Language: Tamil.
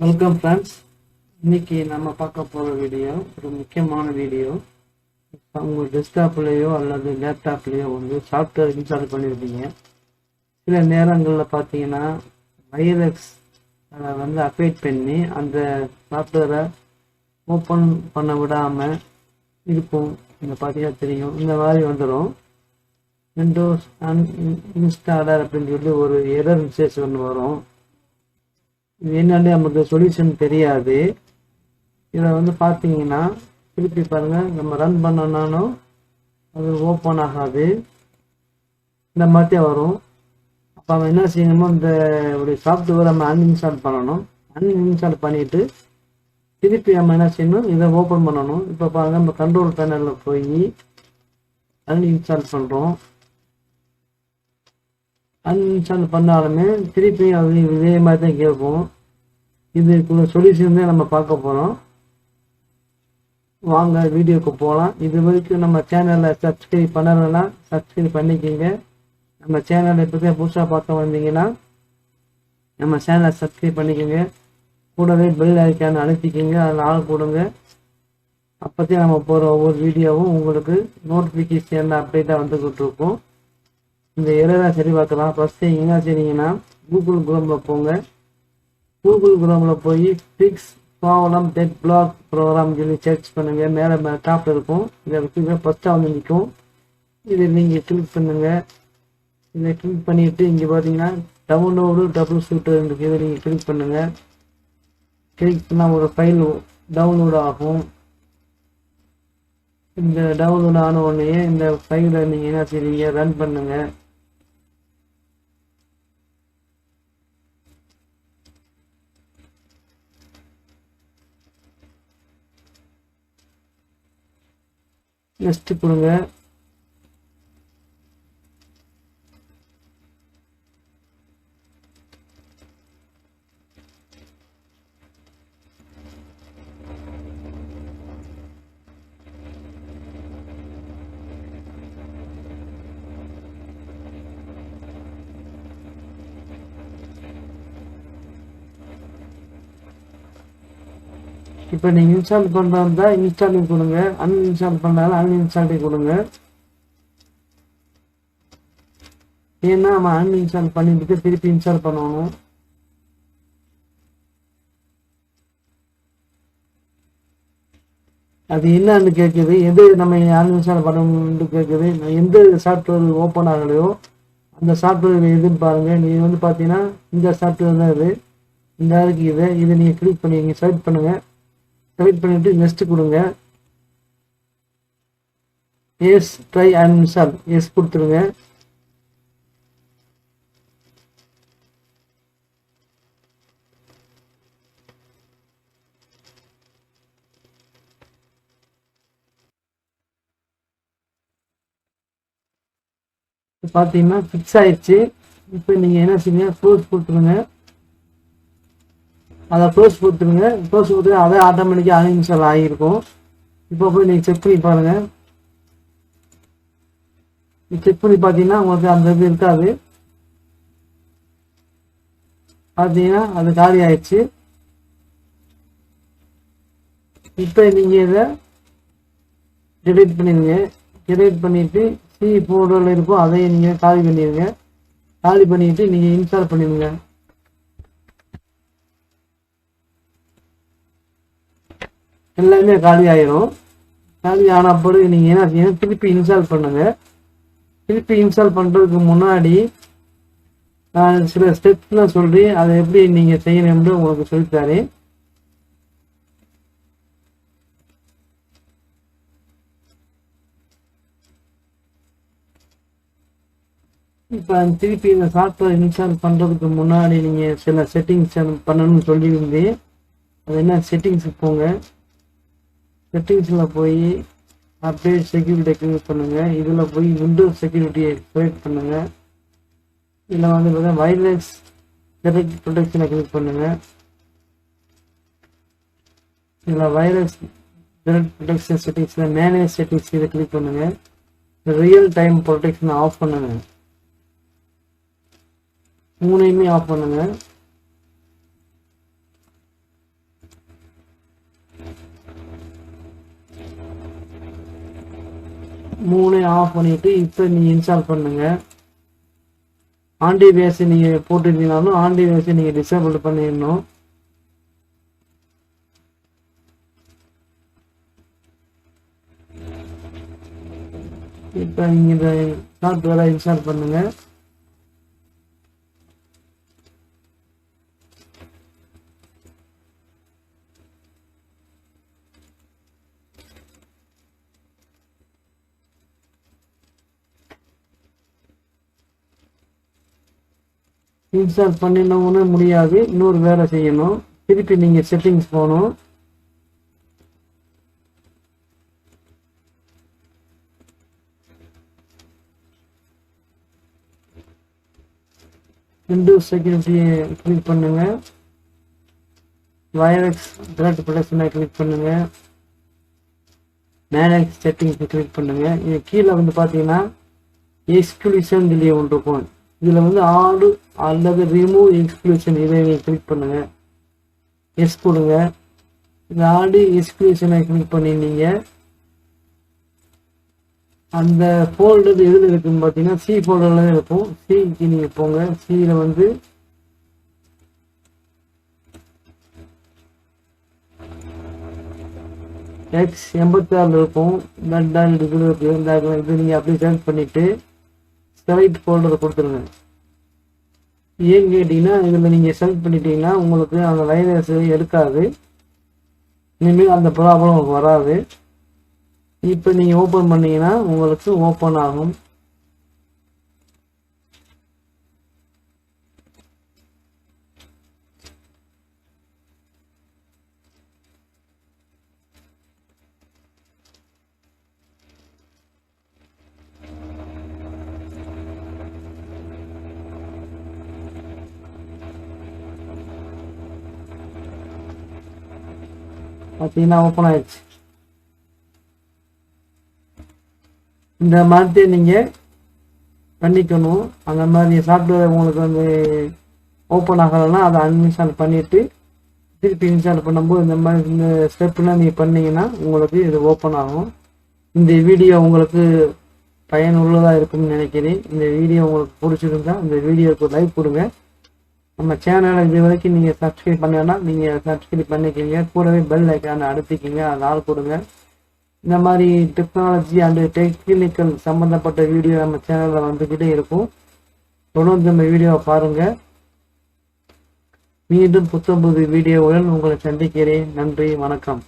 வெல்கம் ஃப்ரெண்ட்ஸ் இன்னைக்கு நம்ம பார்க்க போகிற வீடியோ ஒரு முக்கியமான வீடியோ இப்போ உங்கள் டெஸ்க்டாப்லேயோ அல்லது லேப்டாப்லேயோ வந்து சாஃப்ட்வேர் இன்ஸ்டால் பண்ணியிருப்பீங்க சில நேரங்களில் பார்த்தீங்கன்னா வைரஸ் வந்து அப்டேட் பண்ணி அந்த சாஃப்ட்வேரை ஓப்பன் பண்ண விடாமல் இருக்கும். இந்த பார்த்தீங்கன்னா தெரியும். இந்த மாதிரி வந்துடும் விண்டோஸ் அன் இன்ஸ்டாலர் அப்படின்னு சொல்லி ஒரு எரர் மெசேஜ் ஒன்று வரும். இது என்னன்னு நமக்கு சொல்யூஷன் தெரியாது. இதை வந்து பார்த்தீங்கன்னா திருப்பி பாருங்கள் நம்ம ரன் பண்ணனாலும் அது ஓப்பன் ஆகாது. இந்த மாதிரி வரும். அப்போ அவன் என்ன செய்யணுமோ இந்த ஒரு சாஃப்ட்வேர் நம்ம அன்இன்ஸ்டால் பண்ணணும். அன்இன்ஸ்டால் பண்ணிவிட்டு திருப்பி நம்ம என்ன செய்யணும் இதை ஓப்பன் பண்ணணும். இப்போ பாருங்கள் நம்ம கண்ட்ரோல் பேனலில் போய் அன்இன்ஸ்டால் பண்ணுறோம் அன்இன்ஸ்டால் பண்ணாலுமே திருப்பி அது இதே மாதிரி தான் கேட்கும். இதுக்குள்ள சொல்யூஷன் தான் நம்ம பார்க்க போகிறோம் வாங்க வீடியோக்கு போகலாம். இது வரைக்கும் நம்ம சேனலை சப்ஸ்கிரைப் பண்ணலைன்னா சப்ஸ்கிரைப் பண்ணிக்கிங்க. நம்ம சேனலை இப்போ தான் புதுசாக பார்க்க வந்தீங்கன்னா நம்ம சேனலை சப்ஸ்கிரைப் பண்ணிக்கோங்க. கூடவே பெல் ஐக்கான அழுத்திக்கிங்க. அதில் ஆள் கொடுங்க அப்போதே நம்ம போகிற ஒவ்வொரு வீடியோவும் உங்களுக்கு நோட்டிஃபிகேஷன் அப்டேட்டாக வந்துக்கிட்டு இருக்கும். இந்த எரரை சரி பார்க்கலாம். ஃபஸ்ட்டு என்ன செய்றீங்கன்னா கூகுள் குரோமில் போங்க. கூகுள் குரோமில் போய் fix problem that block program சொல்லி சர்ச் பண்ணுங்கள் மேலே மேலே டாப்பில் இருக்கும். இதை வச்சுங்க ஃபஸ்ட்டாக வந்து நிற்கும் இதை நீங்கள் கிளிக் பண்ணுங்கள் இதை கிளிக் பண்ணிவிட்டு இங்கே பார்த்தீங்கன்னா டவுன்லோடு டபுள் ஷூட்டர் இருக்கு இதை நீங்கள் கிளிக் பண்ணுங்கள் கிளிக் பண்ணால் ஒரு ஃபைல் டவுன்லோட் ஆகும். இந்த டவுன்லோட் ஆன உடனே இந்த ஃபைலை நீங்கள் என்ன செய்றீங்க? ரன் பண்ணுங்கள் நெக்ஸ்ட்டு கொடுங்க இப்போ நீங்கள் இன்ஸ்டால் பண்ணுறதா இன்ஸ்டாலிங் கொடுங்க. அன்இன்ஸ்டால் பண்ணாலும் அன்இன்ஸ்டாலிங் கொடுங்க. ஏன்னா நம்ம அன்இன்ஸ்டால் பண்ணிட்டு திருப்பி இன்ஸ்டால் பண்ணணும். அது என்னன்னு கேட்குது எது நம்ம அன்இன்ஸ்டால் பண்ணணும்னு கேட்குது எந்த சாஃப்ட்வேர் ஓப்பன் ஆகலையோ அந்த சாஃப்ட்வேர் எதுன்னு பாருங்க நீங்கள் வந்து பார்த்தீங்கன்னா இந்த சாஃப்ட்வேர் தான் இது. இந்த இருக்கு இது. இதை நீங்கள் கிளிக் பண்ணி செலக்ட் பண்ணுங்க. செலக்ட் பண்ணிட்டு நெக்ஸ்ட் கொடுங்க. Yes try and install yes கொடுத்துருங்க. பார்த்தீங்கன்னா ஃபிக்ஸ் ஆயிடுச்சு. இப்போ நீங்கள் என்ன செய்யுங்க க்ளோஸ் கொடுத்துருங்க. அதை க்ளோஸ் கொடுத்துருங்க. க்ளோஸ் கொடுத்து அதே ஆட்டோமேட்டிக்காக அன்இன்ஸ்டால் ஆகியிருக்கும். இப்போ போய் நீங்கள் செக் பண்ணி பாருங்கள் செக் பண்ணி பார்த்தீங்கன்னா உங்களுக்கு அந்த இது இருக்காது. பார்த்தீங்கன்னா அது காலி ஆயிடுச்சு. இப்போ நீங்கள் இதை டிலீட் பண்ணிடுங்க. டிலீட் பண்ணிவிட்டு சி போர்டில் இருக்கும். அதையும் நீங்கள் காலி பண்ணிடுங்க. காலி பண்ணிவிட்டு நீங்கள் இன்ஸ்டால் பண்ணிடுங்க. எல்லாமே காலி ஆயிரும் காலி ஆன பிறகு நீங்கள் என்ன செய்யணும்? திருப்பி இன்ஸ்டால் பண்ணுங்க. திருப்பி இன்ஸ்டால் பண்ணுறதுக்கு முன்னாடி நான் சில ஸ்டெப்ஸ்லாம் சொல்லி அதை எப்படி நீங்கள் செய்யணும்னு உங்களுக்கு சொல்லித்தாரு இப்போ திருப்பி இந்த சாஃப்ட்வேர் இன்ஸ்டால் பண்ணுறதுக்கு முன்னாடி நீங்கள் சில செட்டிங்ஸ் பண்ணணும்னு சொல்லியிருந்தேன். அது என்ன செட்டிங்ஸுக்கு போங்க. செட்டிங்ஸில் போய் அப்டேட் செக்யூரிட்டியை கிளிக் பண்ணுங்கள் இதில் போய் விண்டோஸ் செக்யூரிட்டியை செலக்ட் பண்ணுங்கள் இதில் வந்து பார்த்தீங்கன்னா வைரஸ் டெரெக்ட் ப்ரொடெக்ஷனை கிளிக் பண்ணுங்கள் இதில் வைரஸ் டெரெக்ட் ப்ரொடெக்ஷன் செட்டிங்ஸில் மேனேஜ் செட்டிங்ஸ் இதை கிளிக் பண்ணுங்கள் ரியல் டைம் ப்ரொடெக்ஷனை ஆஃப் பண்ணுங்கள் மூணையுமே ஆஃப் பண்ணுங்கள் மூணையும் ஆஃப் பண்ணிட்டு இப்போ நீங்கள் இன்ஸ்டால் பண்ணுங்க. ஆண்டி நீங்கள் போட்டிருந்தீங்கனாலும் ஆண்டி பேஸை நீங்கள் டிசேபிள் பண்ணிடணும். இப்போ நீங்கள் இந்த சாஃப்ட்வேரை இன்ஸ்டால் பண்ணுங்கள் இன்ஸ்டால் பண்ணினவொன்னே முடியாது. இன்னொரு வேலை செய்யணும். திருப்பி நீங்கள் செட்டிங்ஸ் போகணும். விண்டோஸ் செக்யூரிட்டியை கிளிக் பண்ணுங்க. வயரக்ஸ் த்ரெட் ப்ரொடெக்ஷனை கிளிக் பண்ணுங்க. மேனேஜ் செட்டிங்ஸ் கிளிக் பண்ணுங்க. இது கீழே வந்து பார்த்தீங்கன்னா எக்ஸ்க்ளூஷன் சொல்லி ஒன்று இருக்கும். இதில் வந்து ஆடு அல்லது ரிமூவ் எக்ஸ்க்ளூஷன் இதை நீங்கள் கிளிக் பண்ணுங்கள் எஸ் கொடுங்க இந்த ஆடு எக்ஸ்க்ளூஷனை கிளிக் பண்ணிருந்தீங்க அந்த ஃபோல்டர் எதில் இருக்குன்னு பார்த்தீங்கன்னா சி ஃபோல்டரில் தான் இருக்கும் சிக்கு நீங்கள் போங்க சியில் வந்து எக்ஸ் எண்பத்தி ஆறில் இருக்கும் இந்த இது நீங்கள் அப்படியே செலக்ட் பண்ணிவிட்டு செலக்ட் ஃபோல்டர் கொடுத்துருங்க. ஏன்னு கேட்டிங்கன்னா இதில் நீங்கள் செலக்ட் பண்ணிட்டீங்கன்னா உங்களுக்கு அந்த வைரஸ் எடுக்காது. இனிமேல் அந்த ப்ராப்ளம் உங்களுக்கு வராது. இப்போ நீங்கள் ஓப்பன் பண்ணிங்கன்னா உங்களுக்கு ஓப்பன் ஆகும். பார்த்தீங்கன்னா ஓப்பன் ஆயிடுச்சு. இந்த மாதிரி நீங்கள் பண்ணிக்கணும். அந்த மாதிரி சாஃப்ட்வேர் உங்களுக்கு வந்து ஓப்பன் ஆகலைன்னா அதை அன்இன்ஸ்டால் பண்ணிவிட்டு திருப்பி இன்ஸ்டால் பண்ணும்போது இந்த மாதிரி இந்த ஸ்டெப்லாம் நீங்கள் பண்ணீங்கன்னா உங்களுக்கு இது ஓப்பன் ஆகும். இந்த வீடியோ உங்களுக்கு பயனுள்ளதாக இருக்கும்னு நினைக்கிறேன். இந்த வீடியோ உங்களுக்கு பிடிச்சிருந்தா இந்த வீடியோவுக்கு லைக் கொடுங்க. நம்ம சேனலை இது வரைக்கும் நீங்கள் சப்ஸ்கிரைப் பண்ணலைன்னா நீங்கள் சப்ஸ்கிரைப் பண்ணிக்கிங்க. கூடவே பெல் ஐக்கானை அழுத்திக்கிங்க. அது ஆள் கொடுங்க. இந்த மாதிரி டெக்னாலஜி அண்டு டெக்னிக்கல் சம்மந்தப்பட்ட வீடியோ நம்ம சேனலில் வந்துக்கிட்டே இருக்கும். தொடர்ந்து நம்ம வீடியோவை பாருங்கள் மீண்டும் புத்தம்புது வீடியோவுடன் உங்களை சந்திக்கிறேன். நன்றி வணக்கம்.